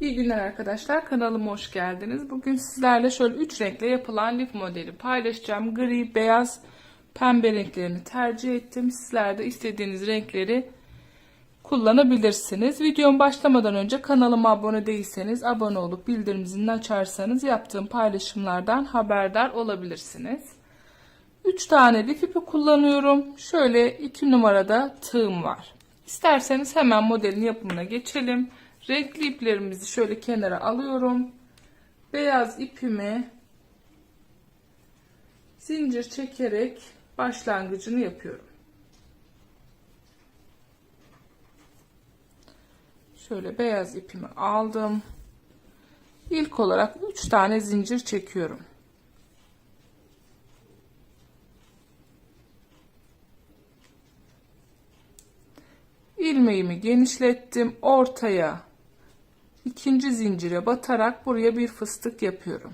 İyi günler arkadaşlar. Kanalıma hoş geldiniz. Bugün sizlerle şöyle 3 renkle yapılan lif modeli paylaşacağım. Gri, beyaz, pembe renklerini tercih ettim. Sizler de istediğiniz renkleri kullanabilirsiniz. Videom başlamadan önce kanalıma abone değilseniz abone olup bildirim zilini açarsanız yaptığım paylaşımlardan haberdar olabilirsiniz. 3 tane lif ipi kullanıyorum. Şöyle 2 numarada tığım var. İsterseniz hemen modelin yapımına geçelim. Renkli iplerimizi şöyle kenara alıyorum. Beyaz ipimi zincir çekerek başlangıcını yapıyorum. Şöyle beyaz ipimi aldım. İlk olarak 3 tane zincir çekiyorum. ilmeğimi genişlettim. Ortaya ikinci zincire batarak buraya bir fıstık yapıyorum.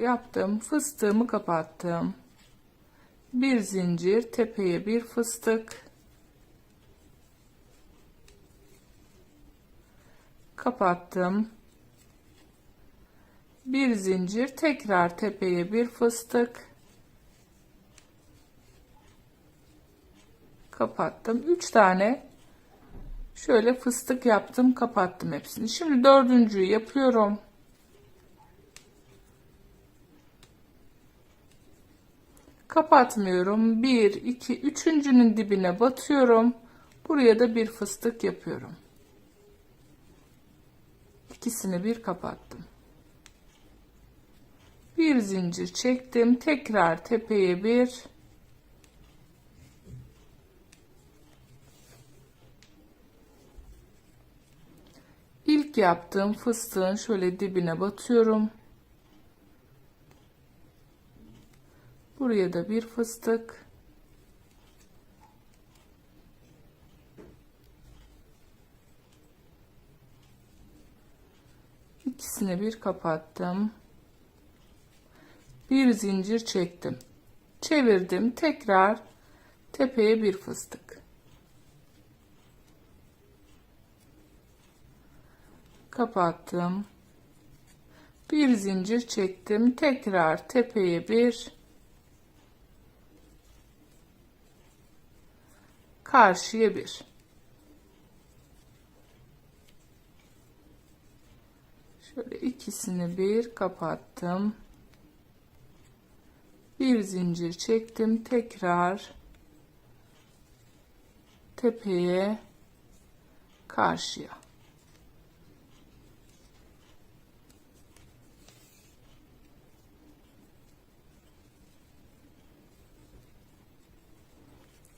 Yaptım. Fıstığımı kapattım. Bir zincir, tepeye bir fıstık. Kapattım bir zincir tekrar tepeye bir fıstık kapattım. 3 tane şöyle fıstık yaptım kapattım hepsini. Şimdi dördüncüyü yapıyorum. Kapatmıyorum. 1 2 üçüncünün dibine batıyorum. Buraya da bir fıstık yapıyorum. İkisini bir kapattım. Bir zincir çektim. Tekrar tepeye bir ilk yaptığım fıstığın şöyle dibine batıyorum buraya da bir fıstık ikisini bir kapattım bir zincir çektim. Çevirdim. Tekrar tepeye bir fıstık. Kapattım. Bir zincir çektim. Tekrar tepeye bir karşıya bir. Şöyle ikisini bir kapattım bir zincir çektim tekrar tepeye karşıya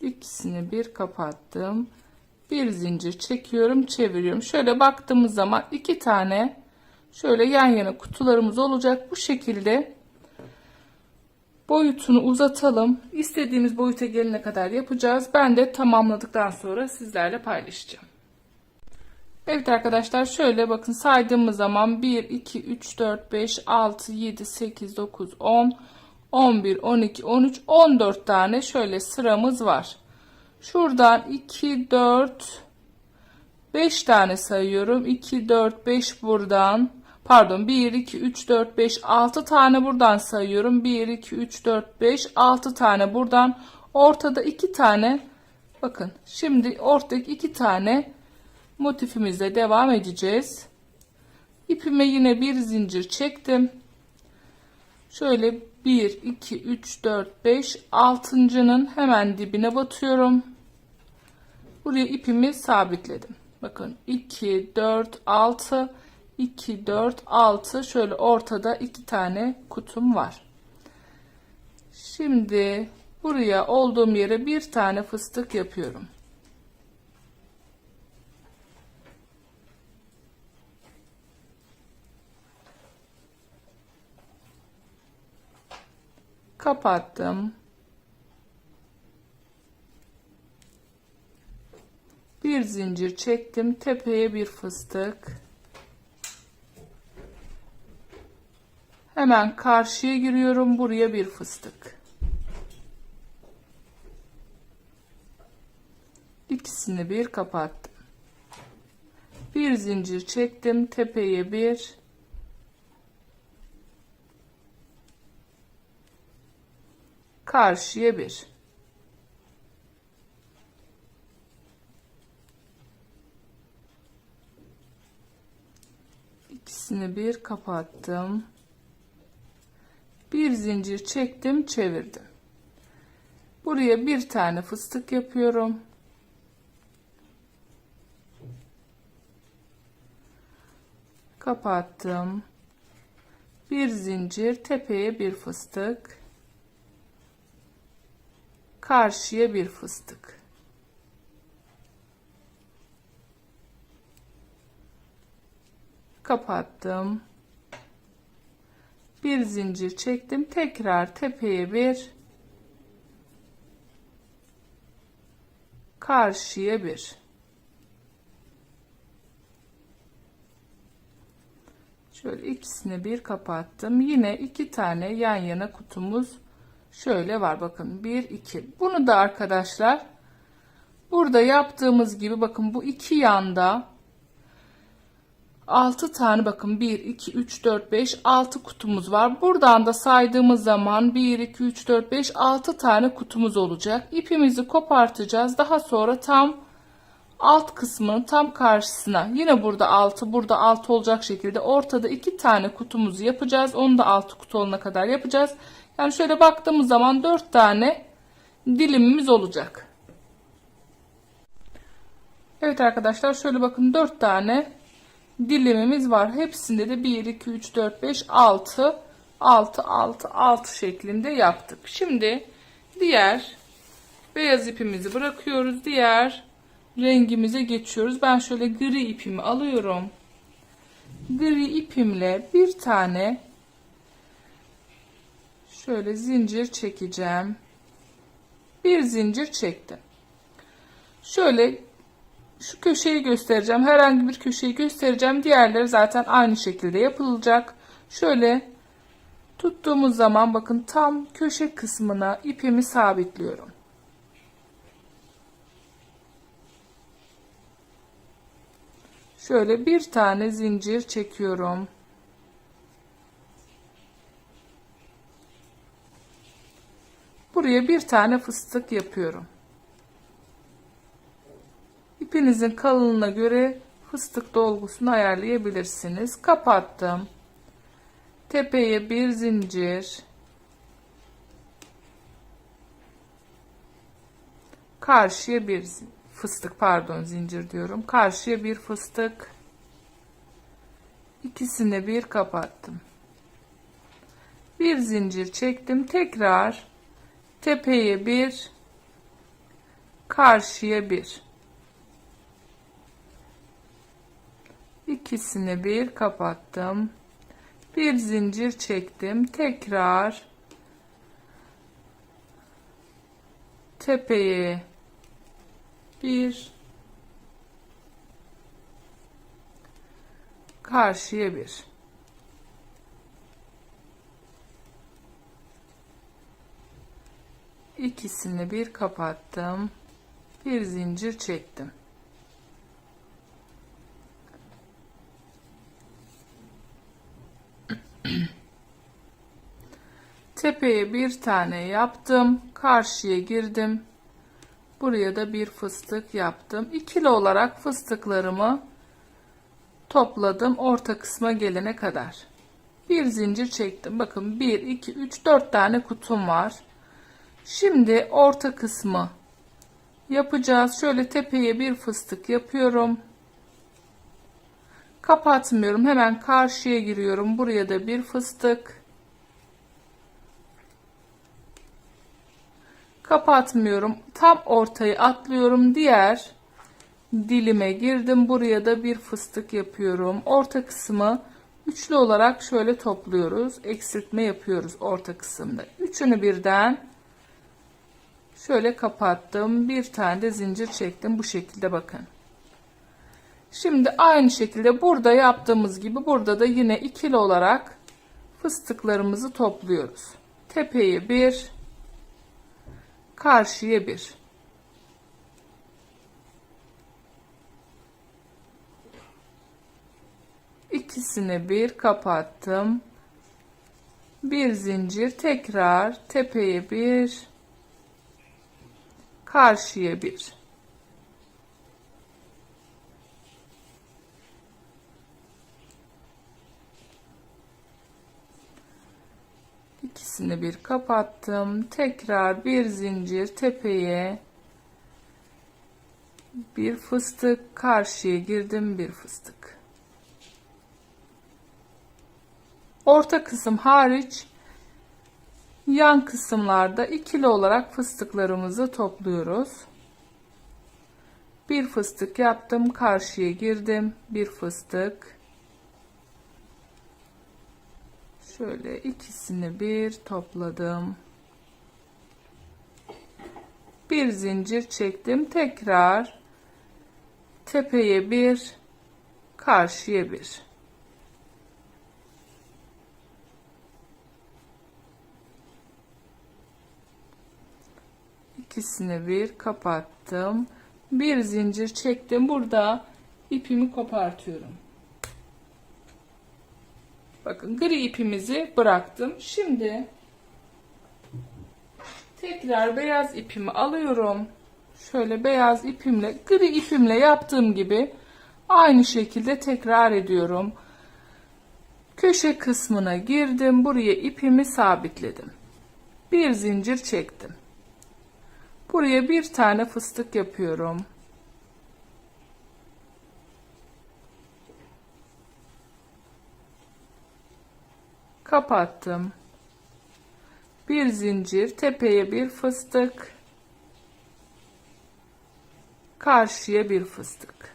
ikisini bir kapattım bir zincir çekiyorum çeviriyorum şöyle baktığımız zaman iki tane şöyle yan yana kutularımız olacak bu şekilde boyutunu uzatalım. İstediğimiz boyuta gelene kadar yapacağız. Ben de tamamladıktan sonra sizlerle paylaşacağım. Evet arkadaşlar şöyle bakın saydığımız zaman 1, 2, 3, 4, 5, 6, 7, 8, 9, 10, 11, 12, 13, 14 tane şöyle sıramız var. Şuradan 2, 4, 5 tane sayıyorum. 2, 4, 5 buradan pardon 1 2 3 4 5 6 tane buradan sayıyorum 1 2 3 4 5 6 tane buradan ortada 2 tane bakın şimdi ortadaki 2 tane motifimizle devam edeceğiz ipime yine bir zincir çektim şöyle 1 2 3 4 5 altıncının hemen dibine batıyorum buraya ipimi sabitledim bakın 2 4 6 2, 4, 6 şöyle ortada iki tane kutum var. Şimdi buraya olduğum yere bir tane fıstık yapıyorum. kapattım. Bir zincir çektim. Tepeye bir fıstık. Hemen karşıya giriyorum. Buraya bir fıstık. İkisini bir kapattım. Bir zincir çektim. Tepeye bir Karşıya bir. İkisini bir kapattım. Bir zincir çektim, çevirdim. Buraya bir tane fıstık yapıyorum. Kapattım. Bir zincir, tepeye bir fıstık. Karşıya bir fıstık. Kapattım. Bir zincir çektim. Tekrar tepeye bir karşıya bir. Şöyle ikisini bir kapattım. Yine iki tane yan yana kutumuz şöyle var. Bakın bir iki. Bunu da arkadaşlar burada yaptığımız gibi bakın bu iki yanda 6 tane bakın 1 2 3 4 5 6 kutumuz var. Buradan da saydığımız zaman 1 2 3 4 5 6 tane kutumuz olacak. İpimizi kopartacağız. Daha sonra tam alt kısmının tam karşısına yine burada 6 burada 6 olacak şekilde ortada 2 tane kutumuzu yapacağız. Onu da 6 kutu olana kadar yapacağız. Yani şöyle baktığımız zaman 4 tane dilimimiz olacak. Evet arkadaşlar şöyle bakın 4 tane dilimimiz var. Hepsinde de 1, 2, 3, 4, 5, 6, 6, 6, 6 şeklinde yaptık. Şimdi diğer beyaz ipimizi bırakıyoruz. Diğer rengimize geçiyoruz. Ben şöyle gri ipimi alıyorum. Gri ipimle bir tane şöyle zincir çekeceğim. Bir zincir çektim. Şöyle şu köşeyi göstereceğim. Herhangi bir köşeyi göstereceğim. Diğerleri zaten aynı şekilde yapılacak. Şöyle tuttuğumuz zaman bakın tam köşe kısmına ipimi sabitliyorum. Şöyle bir tane zincir çekiyorum. Buraya bir tane fıstık yapıyorum. İpinizin kalınlığına göre fıstık dolgusunu ayarlayabilirsiniz. Kapattım. Tepeye bir zincir. Karşıya bir fıstık pardon zincir diyorum. Karşıya bir fıstık. İkisini bir kapattım. Bir zincir çektim. Tekrar tepeye bir karşıya bir. ikisini bir kapattım. Bir zincir çektim. Tekrar tepeye bir karşıya bir. İkisini bir kapattım. Bir zincir çektim. Tepeye bir tane yaptım. Karşıya girdim. Buraya da bir fıstık yaptım. İkili olarak fıstıklarımı topladım orta kısma gelene kadar. Bir zincir çektim. Bakın 1, 2, 3, 4 tane kutum var. Şimdi orta kısmı yapacağız. Şöyle tepeye bir fıstık yapıyorum. Kapatmıyorum. Hemen karşıya giriyorum. Buraya da bir fıstık. Kapatmıyorum. Tam ortayı atlıyorum. Diğer dilime girdim. Buraya da bir fıstık yapıyorum. Orta kısmı üçlü olarak şöyle topluyoruz. Eksiltme yapıyoruz orta kısımda. Üçünü birden şöyle kapattım. Bir tane de zincir çektim. Bu şekilde bakın. Şimdi aynı şekilde burada yaptığımız gibi burada da yine ikili olarak fıstıklarımızı topluyoruz. Tepeyi bir karşıya bir. İkisini bir kapattım. Bir zincir tekrar tepeye bir karşıya bir. İkisini bir kapattım. Tekrar bir zincir tepeye bir fıstık karşıya girdim bir fıstık. Orta kısım hariç yan kısımlarda ikili olarak fıstıklarımızı topluyoruz. Bir fıstık yaptım, karşıya girdim, bir fıstık. Şöyle ikisini bir topladım. Bir zincir çektim, tekrar tepeye bir, karşıya bir. İkisini bir kapattım. Bir zincir çektim. Burada ipimi kopartıyorum. Bakın gri ipimizi bıraktım. Şimdi tekrar beyaz ipimi alıyorum. Şöyle beyaz ipimle gri ipimle yaptığım gibi aynı şekilde tekrar ediyorum. Köşe kısmına girdim. Buraya ipimi sabitledim. Bir zincir çektim. Buraya bir tane fıstık yapıyorum. Kapattım. Bir zincir, tepeye bir fıstık. Karşıya bir fıstık.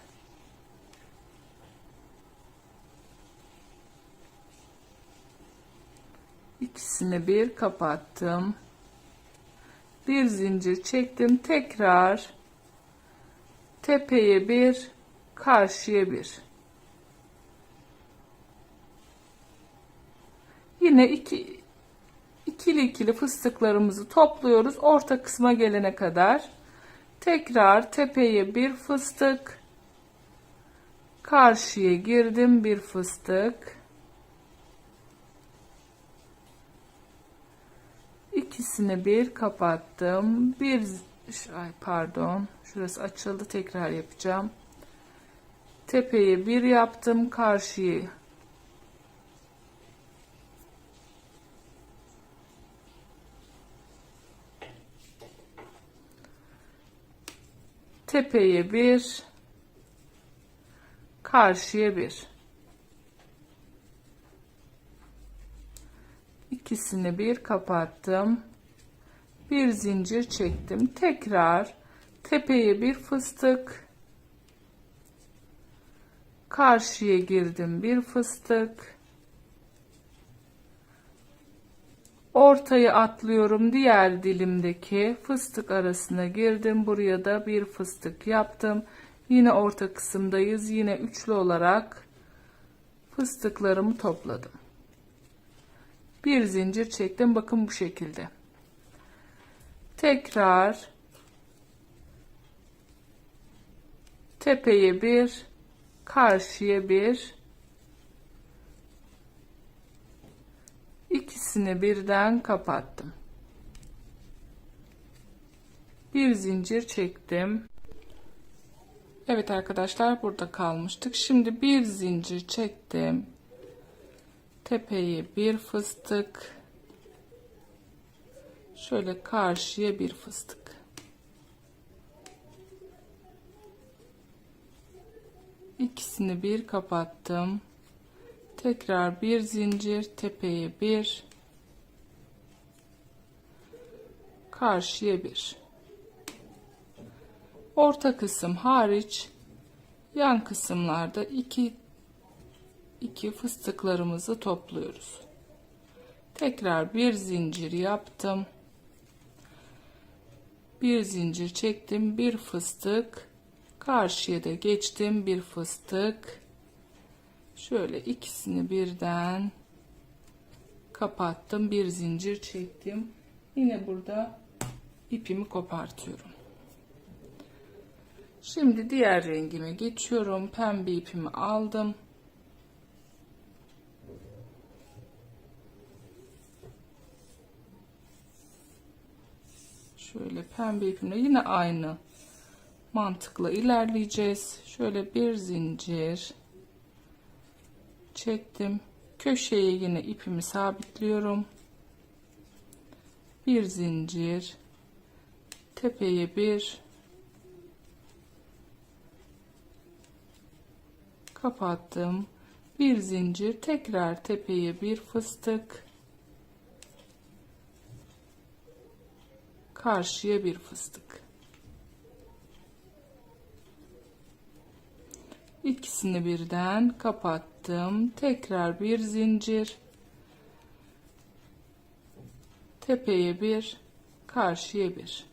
İkisini bir kapattım bir zincir çektim. Tekrar tepeye bir karşıya bir. Yine iki ikili ikili fıstıklarımızı topluyoruz. Orta kısma gelene kadar. Tekrar tepeye bir fıstık. Karşıya girdim bir fıstık ikisini bir kapattım. Bir ay pardon. Şurası açıldı. Tekrar yapacağım. Tepeye bir yaptım. Karşıyı tepeye bir karşıya bir ikisini bir kapattım. Bir zincir çektim. Tekrar tepeye bir fıstık. Karşıya girdim bir fıstık. Ortayı atlıyorum. Diğer dilimdeki fıstık arasına girdim. Buraya da bir fıstık yaptım. Yine orta kısımdayız. Yine üçlü olarak fıstıklarımı topladım bir zincir çektim bakın bu şekilde tekrar tepeye bir karşıya bir ikisini birden kapattım. Bir zincir çektim. Evet arkadaşlar burada kalmıştık. Şimdi bir zincir çektim. Tepeye bir fıstık şöyle karşıya bir fıstık ikisini bir kapattım tekrar bir zincir tepeye bir karşıya bir orta kısım hariç yan kısımlarda iki iki fıstıklarımızı topluyoruz. Tekrar bir zincir yaptım. Bir zincir çektim. Bir fıstık. Karşıya da geçtim. Bir fıstık. Şöyle ikisini birden kapattım. Bir zincir çektim. Yine burada ipimi kopartıyorum. Şimdi diğer rengime geçiyorum. Pembe ipimi aldım. Şöyle pembe ipimle yine aynı mantıkla ilerleyeceğiz. Şöyle bir zincir çektim. Köşeye yine ipimi sabitliyorum. Bir zincir tepeye bir kapattım. Bir zincir tekrar tepeye bir fıstık karşıya bir fıstık. İkisini birden kapattım. Tekrar bir zincir. Tepeye bir, karşıya bir.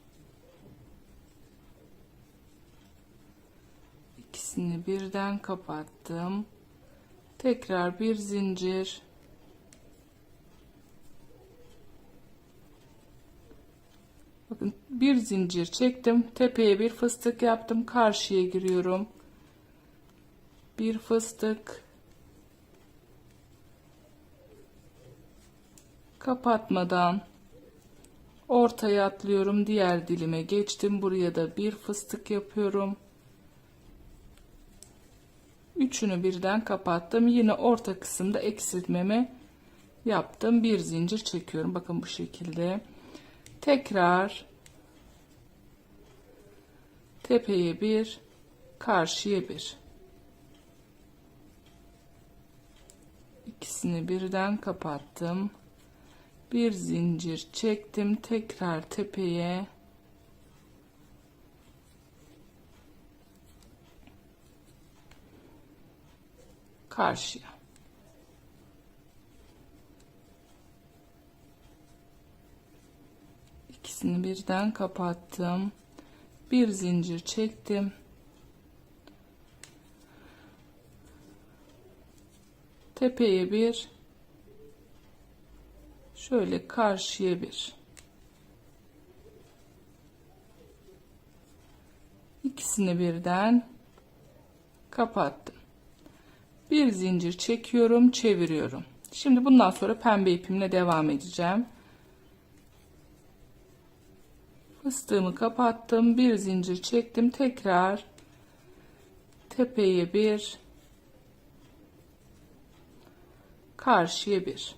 İkisini birden kapattım. Tekrar bir zincir. Bakın bir zincir çektim. Tepeye bir fıstık yaptım. Karşıya giriyorum. Bir fıstık. Kapatmadan ortaya atlıyorum. Diğer dilime geçtim. Buraya da bir fıstık yapıyorum. Üçünü birden kapattım. Yine orta kısımda eksiltmemi yaptım. Bir zincir çekiyorum. Bakın bu şekilde. Tekrar tepeye bir, karşıya bir. İkisini birden kapattım. Bir zincir çektim. Tekrar tepeye karşıya. İkisini birden kapattım. Bir zincir çektim. Tepeye bir. Şöyle karşıya bir. İkisini birden kapattım. Bir zincir çekiyorum, çeviriyorum. Şimdi bundan sonra pembe ipimle devam edeceğim. Fıstığımı kapattım. Bir zincir çektim. Tekrar tepeye bir karşıya bir.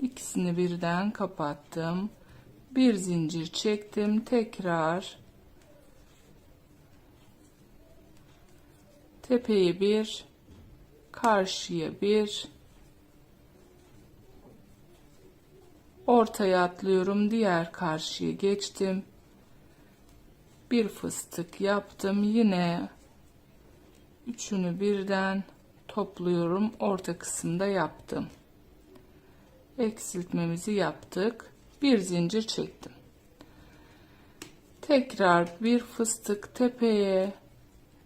İkisini birden kapattım. Bir zincir çektim. Tekrar tepeye bir karşıya bir ortaya atlıyorum diğer karşıya geçtim. Bir fıstık yaptım yine üçünü birden topluyorum orta kısımda yaptım. Eksiltmemizi yaptık bir zincir çektim. Tekrar bir fıstık tepeye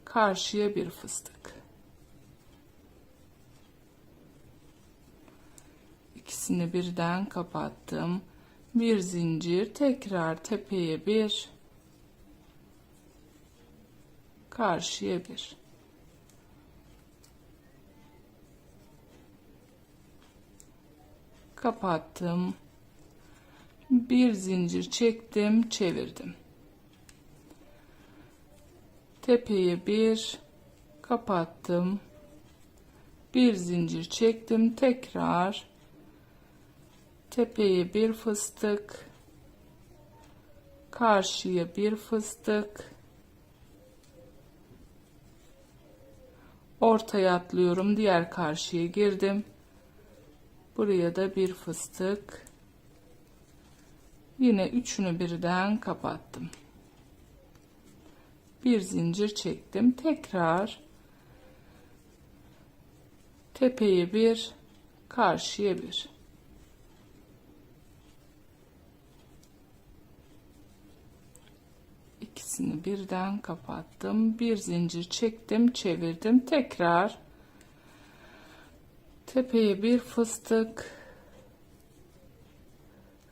karşıya bir fıstık ikisini birden kapattım. Bir zincir tekrar tepeye bir karşıya bir. Kapattım. Bir zincir çektim çevirdim. Tepeye bir kapattım. Bir zincir çektim tekrar tepeye bir fıstık karşıya bir fıstık. Ortaya atlıyorum diğer karşıya girdim. Buraya da bir fıstık. Yine üçünü birden kapattım. Bir zincir çektim tekrar. Tepeye bir karşıya bir ikisini birden kapattım bir zincir çektim çevirdim. Tekrar tepeye bir fıstık.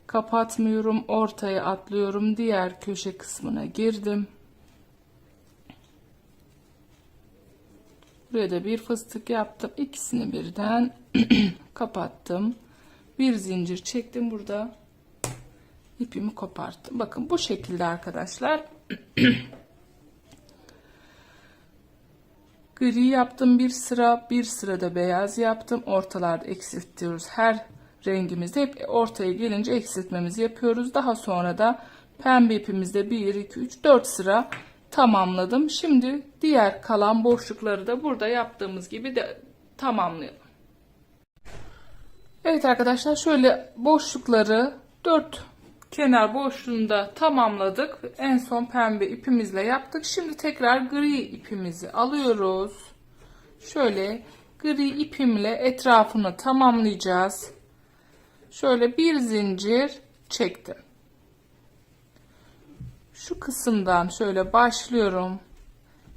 Kapatmıyorum ortaya atlıyorum diğer köşe kısmına girdim. Buraya da bir fıstık yaptım ikisini birden kapattım. Bir zincir çektim burada ipimi koparttım. Bakın bu şekilde arkadaşlar. Gri yaptım bir sıra bir sırada beyaz yaptım. Ortalarda eksiltiyoruz. Her rengimizde hep ortaya gelince eksiltmemizi yapıyoruz. Daha sonra da pembe ipimizde 1 2 3 4 sıra tamamladım. Şimdi diğer kalan boşlukları da burada yaptığımız gibi de tamamlayalım. Evet arkadaşlar şöyle boşlukları 4 kenar boşluğunda tamamladık. En son pembe ipimizle yaptık. Şimdi tekrar gri ipimizi alıyoruz. Şöyle gri ipimle etrafını tamamlayacağız. Şöyle bir zincir çektim. Şu kısımdan şöyle başlıyorum.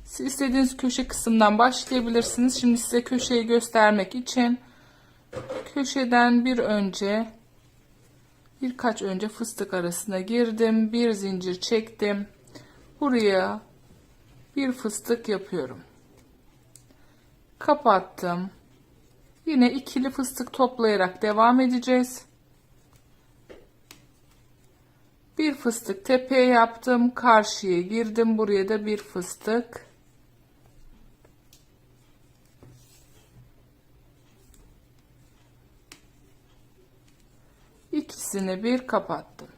Siz istediğiniz köşe kısımdan başlayabilirsiniz. Şimdi size köşeyi göstermek için köşeden bir önce birkaç önce fıstık arasına girdim bir zincir çektim. Buraya bir fıstık yapıyorum. Kapattım. Yine ikili fıstık toplayarak devam edeceğiz. Bir fıstık tepeye yaptım. Karşıya girdim. Buraya da bir fıstık ikisini bir kapattım.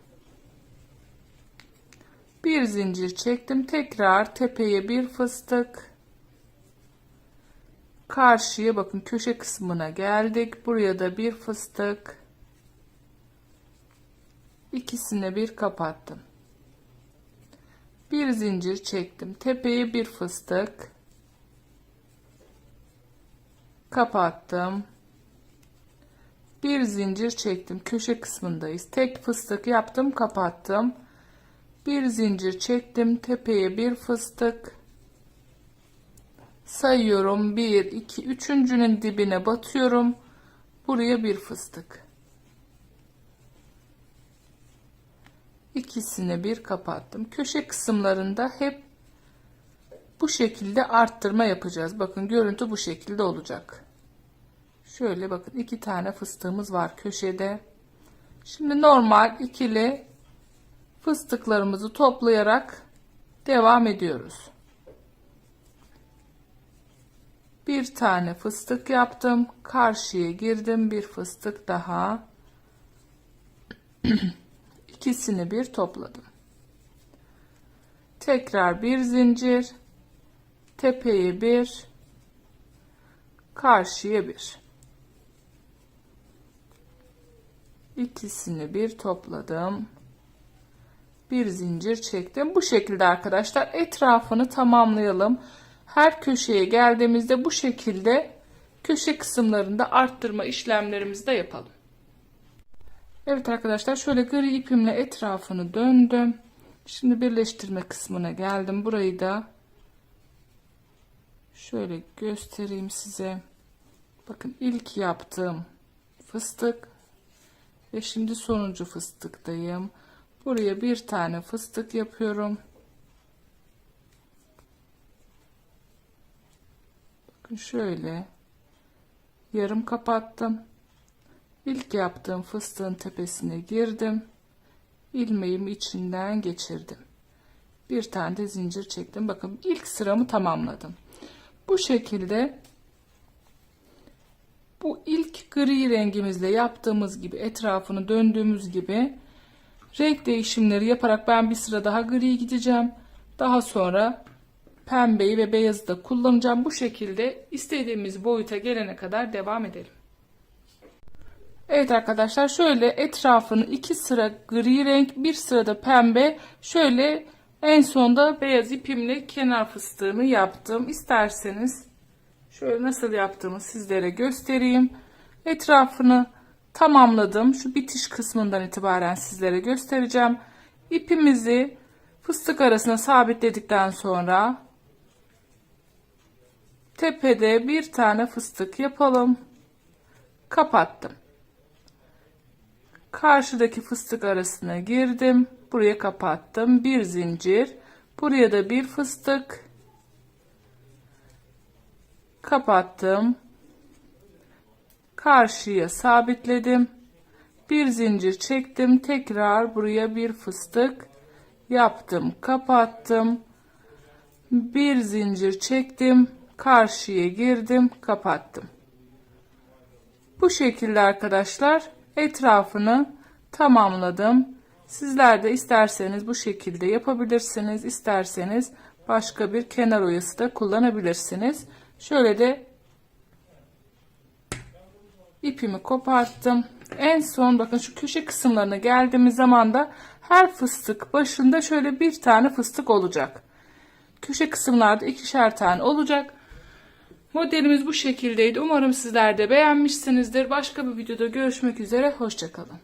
Bir zincir çektim. Tekrar tepeye bir fıstık. Karşıya bakın köşe kısmına geldik. Buraya da bir fıstık. İkisini bir kapattım. Bir zincir çektim. Tepeye bir fıstık. Kapattım bir zincir çektim. Köşe kısmındayız. Tek fıstık yaptım kapattım. Bir zincir çektim. Tepeye bir fıstık. Sayıyorum. 1 2 üçüncünün dibine batıyorum. Buraya bir fıstık. İkisini bir kapattım. Köşe kısımlarında hep bu şekilde arttırma yapacağız. Bakın görüntü bu şekilde olacak Şöyle bakın iki tane fıstığımız var köşede. Şimdi normal ikili fıstıklarımızı toplayarak devam ediyoruz. Bir tane fıstık yaptım. Karşıya girdim. Bir fıstık daha. İkisini bir topladım. Tekrar bir zincir. Tepeye bir. Karşıya bir. İkisini bir topladım. Bir zincir çektim. Bu şekilde arkadaşlar etrafını tamamlayalım. Her köşeye geldiğimizde bu şekilde köşe kısımlarında arttırma işlemlerimizi de yapalım. Evet arkadaşlar şöyle gri ipimle etrafını döndüm. Şimdi birleştirme kısmına geldim. Burayı da şöyle göstereyim size. Bakın ilk yaptığım fıstık ve şimdi sonuncu fıstıktayım. Buraya bir tane fıstık yapıyorum. Bakın şöyle yarım kapattım. İlk yaptığım fıstığın tepesine girdim. ilmeğimi içinden geçirdim. Bir tane de zincir çektim. Bakın ilk sıramı tamamladım. Bu şekilde bu ilk gri rengimizle yaptığımız gibi etrafını döndüğümüz gibi renk değişimleri yaparak ben bir sıra daha gri gideceğim. Daha sonra pembeyi ve beyazı da kullanacağım. Bu şekilde istediğimiz boyuta gelene kadar devam edelim. Evet arkadaşlar şöyle etrafını iki sıra gri renk bir sırada pembe şöyle en sonda beyaz ipimle kenar fıstığını yaptım. İsterseniz Şöyle nasıl yaptığımı sizlere göstereyim. Etrafını tamamladım. Şu bitiş kısmından itibaren sizlere göstereceğim. İpimizi fıstık arasına sabitledikten sonra tepede bir tane fıstık yapalım. Kapattım. Karşıdaki fıstık arasına girdim. Buraya kapattım. Bir zincir. Buraya da bir fıstık kapattım. Karşıya sabitledim. Bir zincir çektim. Tekrar buraya bir fıstık yaptım. Kapattım. Bir zincir çektim. Karşıya girdim. Kapattım. Bu şekilde arkadaşlar etrafını tamamladım. Sizler de isterseniz bu şekilde yapabilirsiniz. İsterseniz başka bir kenar oyası da kullanabilirsiniz şöyle de ipimi koparttım. En son bakın şu köşe kısımlarına geldiğimiz zaman da her fıstık başında şöyle bir tane fıstık olacak. Köşe kısımlarda ikişer tane olacak. Modelimiz bu şekildeydi. Umarım sizler de beğenmişsinizdir. Başka bir videoda görüşmek üzere. Hoşçakalın.